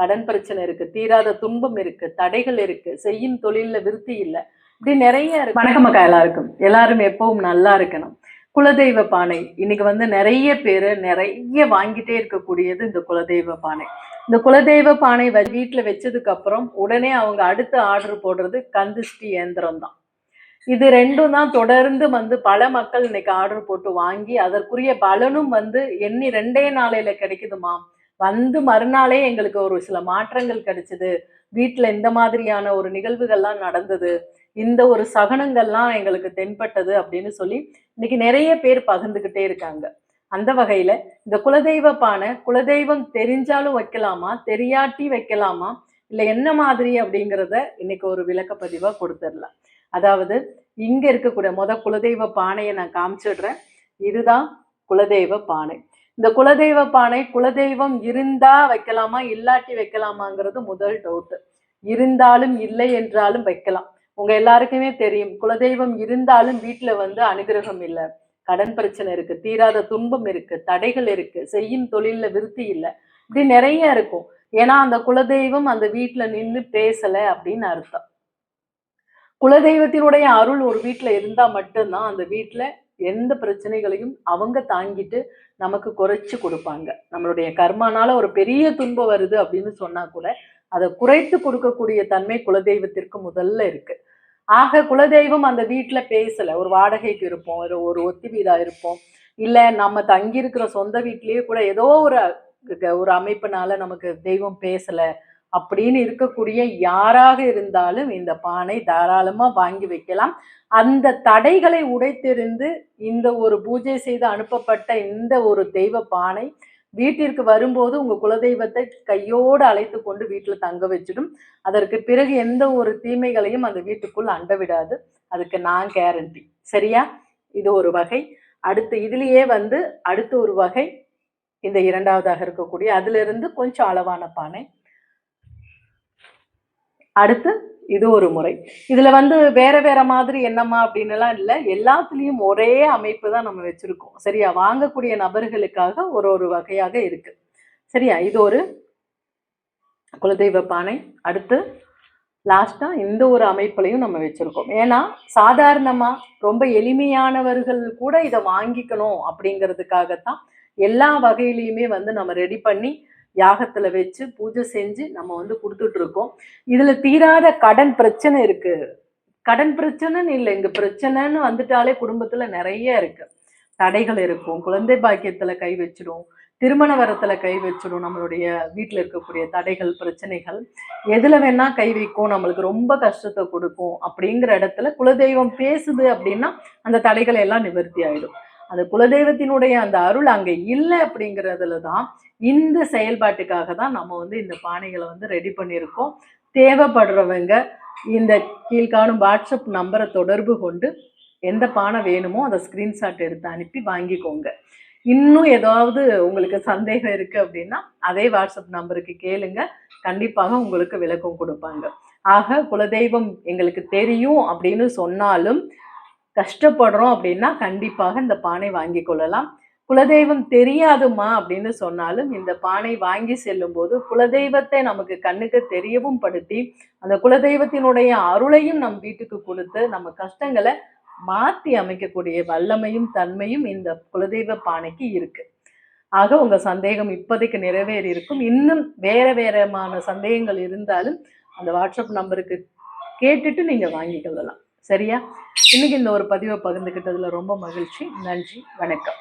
கடன் பிரச்சனை இருக்கு தீராத துன்பம் இருக்கு தடைகள் இருக்கு செய்யும் தொழில்ல விருத்தி இல்லை. இப்படி நிறைய இருக்கு. வணக்கம் அக்கா எல்லாருக்கும். எல்லாரும் எப்பவும் நல்லா இருக்கணும். குலதெய்வ பானை. இன்னைக்கு வந்து நிறைய பேர் நிறைய வாங்கிட்டே இருக்கக்கூடியது இந்த குலதெய்வ பானை. இந்த குலதெய்வ பானை வீட்டில் வீட்டுல வச்சதுக்கு அப்புறம் உடனே அவங்க அடுத்து ஆர்டர் போடுறது கந்திஷ்டி இயந்திரம் தான். இது ரெண்டும் தான் தொடர்ந்து வந்து பல மக்கள் இன்னைக்கு ஆர்டர் போட்டு வாங்கி அதற்குரிய பலனும் வந்து எண்ணி ரெண்டே நாளையில கிடைக்குதுமா? வந்து மறுநாளே எங்களுக்கு ஒரு சில மாற்றங்கள் கிடைச்சது. வீட்டில் இந்த மாதிரியான ஒரு நிகழ்வுகள்லாம் நடந்தது. இந்த ஒரு சகனங்கள்லாம் எங்களுக்கு தென்பட்டது அப்படின்னு சொல்லி இன்னைக்கு நிறைய பேர் பகிர்ந்துக்கிட்டே இருக்காங்க. அந்த வகையில இந்த குலதெய்வ பானை குலதெய்வம் தெரிஞ்சாலும் வைக்கலாமா தெரியாட்டி வைக்கலாமா இல்லை என்ன மாதிரி அப்படிங்கிறத இன்னைக்கு ஒரு விளக்கப்பதிவாக கொடுத்துடலாம். அதாவது இங்கே இருக்கக்கூடிய மொதல் குலதெய்வ பானையை நான் காமிச்சிடுறேன். இதுதான் குலதெய்வ பானை. இந்த குலதெய்வ பானை குலதெய்வம் இருந்தா வைக்கலாமா இல்லாட்டி வைக்கலாமாங்கிறது முதல் டவுட் இருந்தாலும் இல்லை என்றாலும் வைக்கலாம். உங்க எல்லாருக்குமே தெரியும் குலதெய்வம் இருந்தாலும் வீட்டுல வந்து அனுகிரகம் இல்லை. கடன் பிரச்சனை இருக்கு தீராத துன்பம் இருக்கு தடைகள் இருக்கு செய்யும் தொழில்ல விருத்தி இல்லை. இப்படி நிறைய இருக்கும். ஏன்னா அந்த குலதெய்வம் அந்த வீட்டுல நின்று பேசல அப்படின்னு அர்த்தம். குலதெய்வத்தினுடைய அருள் ஒரு வீட்டுல இருந்தா மட்டும்தான் அந்த வீட்டுல எந்த பிரச்சனைகளையும் அவங்க தாங்கிட்டு நமக்கு குறைச்சு கொடுப்பாங்க. நம்மளுடைய கர்மானால ஒரு பெரிய துன்பம் வருது அப்படின்னு சொன்னா கூட அதை குறைத்து கொடுக்கக்கூடிய தன்மை குலதெய்வத்திற்கு முதல்ல இருக்கு. ஆக குலதெய்வம் அந்த வீட்டில் பேசலை. ஒரு வாடகைக்கு இருப்போம் ஒரு ஒரு ஒத்தி வீடா இருப்போம். இல்லை நம்ம தங்கியிருக்கிற சொந்த வீட்லேயே கூட ஏதோ ஒரு ஒரு அமைப்பினால நமக்கு தெய்வம் பேசலை. அப்படின்னு இருக்கக்கூடிய யாராக இருந்தாலும் இந்த பானை தாராளமாக வாங்கி வைக்கலாம். அந்த தடைகளை உடைத்தெறிந்து இந்த ஒரு பூஜை செய்து அனுப்பப்பட்ட இந்த ஒரு தெய்வ பானை வீட்டிற்கு வரும்போது உங்க குலதெய்வத்தை கையோடு அழைத்து கொண்டு வீட்டில் தங்க வச்சிடும். அதற்கு பிறகு எந்த ஒரு தீமைகளையும் அந்த வீட்டுக்குள் அண்ட விடாது. அதுக்கு நான் கேரண்டி சரியா? இது ஒரு வகை. அடுத்து இதுலேயே வந்து அடுத்து ஒரு வகை. இந்த இரண்டாவதாக இருக்கக்கூடிய அதுல இருந்து கொஞ்சம் அளவான பானை. அடுத்து இது ஒரு முறை. இதுல வந்து வேற வேற மாதிரி என்னம்மா அப்படின்னு எல்லாம் இல்லை. எல்லாத்துலயும் ஒரே அமைப்பு தான் நம்ம வச்சிருக்கோம். சரியா? வாங்கக்கூடிய நபர்களுக்காக ஒரு ஒரு வகையாக இருக்கு. சரியா? இது ஒரு குலதெய்வ பானை. அடுத்து லாஸ்டா இந்த ஒரு அமைப்புலையும் நம்ம வச்சிருக்கோம். ஏன்னா சாதாரணமா ரொம்ப எளிமையானவர்கள் கூட இதை வாங்கிக்கணும் அப்படிங்கிறதுக்காகத்தான் எல்லா வகையிலையுமே வந்து நம்ம ரெடி பண்ணி யாகத்துல வச்சு பூஜை செஞ்சு நம்ம வந்து கொடுத்துட்டு இருக்கோம் இதுல தீராத கடன் பிரச்சனை இருக்கு. கடன் பிரச்சனைன்னு இல்லை இங்க பிரச்சனைன்னு வந்துட்டாலே குடும்பத்துல நிறைய இருக்கு. தடைகள் இருக்கும் குழந்தை பாக்கியத்துல கை வச்சிடும் திருமண வரத்துல கை வச்சிடும் நம்மளுடைய வீட்டுல இருக்கக்கூடிய தடைகள் பிரச்சனைகள். எதுல வேணா கை வைக்கும் நம்மளுக்கு ரொம்ப கஷ்டத்தை கொடுக்கும் அப்படிங்கிற இடத்துல குலதெய்வம் பேசுது அப்படின்னா அந்த தடைகள் எல்லாம் நிவர்த்தி ஆயிடும். அந்த குலதெய்வத்தினுடைய அந்த அருள் அங்கே இல்லை அப்படிங்கிறதுல தான் இந்த செயல்பாட்டுக்காக தான் நம்ம வந்து இந்த பானைகளை வந்து ரெடி பண்ணியிருக்கோம். தேவைப்படுறவங்க இந்த கீழ்காணும் வாட்ஸ்அப் நம்பரை தொடர்பு கொண்டு எந்த பானை வேணுமோ அதை ஸ்க்ரீன்ஷாட் எடுத்து அனுப்பி வாங்கிக்கோங்க. இன்னும் ஏதாவது உங்களுக்கு சந்தேகம் இருக்கு அப்படின்னா அதே வாட்ஸ்அப் நம்பருக்கு கேளுங்க. கண்டிப்பாக உங்களுக்கு விளக்கம் கொடுப்பாங்க. ஆக குலதெய்வம் எங்களுக்கு தெரியும் அப்படின்னு சொன்னாலும் கஷ்டப்படுறோம் அப்படின்னா கண்டிப்பாக இந்த பானை வாங்கி கொள்ளலாம். குலதெய்வம் தெரியாதுமா அப்படின்னு சொன்னாலும் இந்த பானை வாங்கி செல்லும் போது குலதெய்வத்தை நமக்கு கண்ணுக்கு தெரியவும் படுத்தி அந்த குலதெய்வத்தினுடைய அருளையும் நம் வீட்டுக்கு கொடுத்து நம்ம கஷ்டங்களை மாற்றி அமைக்கக்கூடிய வல்லமையும் தன்மையும் இந்த குலதெய்வ பானைக்கு இருக்கு. ஆக உங்க சந்தேகம் இப்போதைக்கு நிறைவேறி இருக்கும் இன்னும் வேற வேறமான சந்தேகங்கள் இருந்தாலும் அந்த வாட்ஸ்அப் நம்பருக்கு கேட்டுட்டு நீங்க வாங்கி கொள்ளலாம். சரியா? இன்னைக்கு இந்த ஒரு பதிவை பகிர்ந்துக்கிட்டதுல ரொம்ப மகிழ்ச்சி. நன்றி. வணக்கம்.